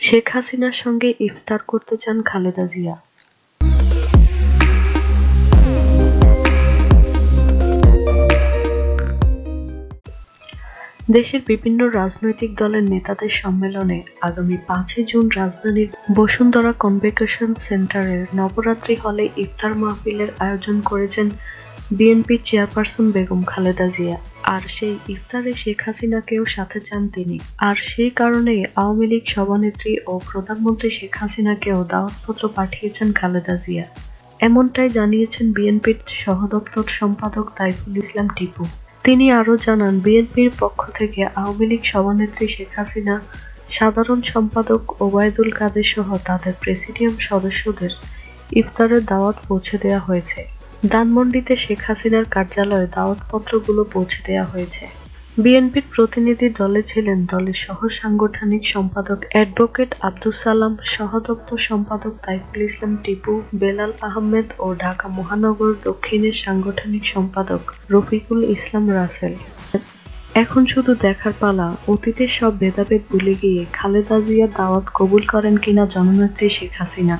শেখ হাসিনার সঙ্গে ইফতার করতে চান খালেদা জিয়া। দেশের বিভিন্ন রাজনৈতিক দলের নেতাদের সম্মেলনে আগামী পাঁচই জুন রাজধানীর বসুন্ধরা কনভেকেশন সেন্টারের নবরাত্রি হলে ইফতার মাহফিলের আয়োজন করেছেন বিএনপির চেয়ারপারসন বেগম খালেদা জিয়া। আর সেই ইফতারে শেখ হাসিনাকেও সাথে চান তিনি। আর সেই কারণেই আওয়ামী লীগ সভানেত্রী ও প্রধানমন্ত্রী শেখ হাসিনাকেও দাওয়াতপত্র পাঠিয়েছেন খালেদা জিয়া। এমনটাই জানিয়েছেন বিএনপির সহদপ্তর সম্পাদক তাইফুল ইসলাম টিপু। তিনি আরও জানান, বিএনপির পক্ষ থেকে আওয়ামী লীগ সভানেত্রী শেখ হাসিনা, সাধারণ সম্পাদক ওবায়দুল কাদের সহ তাদের প্রেসিডিয়াম সদস্যদের ইফতারের দাওয়াত পৌঁছে দেওয়া হয়েছে। ধানমন্ডিতে শেখ হাসিনার কার্যালয়ে দাওয়াতপত্রগুলো পৌঁছে দেওয়া হয়েছে। বিএনপির প্রতিনিধি দলে ছিলেন দলের সহ সাংগঠনিক সম্পাদক অ্যাডভোকেট আব্দুস সালাম, সহদপ্তর সম্পাদক তাইফুল ইসলাম টিপু, বেলাল আহমেদ ও ঢাকা মহানগর দক্ষিণের সাংগঠনিক সম্পাদক রফিকুল ইসলাম রাসেল। এখন শুধু দেখার পালা, অতীতের সব ভেদাভেদ ভুলে গিয়ে খালেদা জিয়ার দাওয়াত কবুল করেন কিনা জননেত্রী শেখ হাসিনা।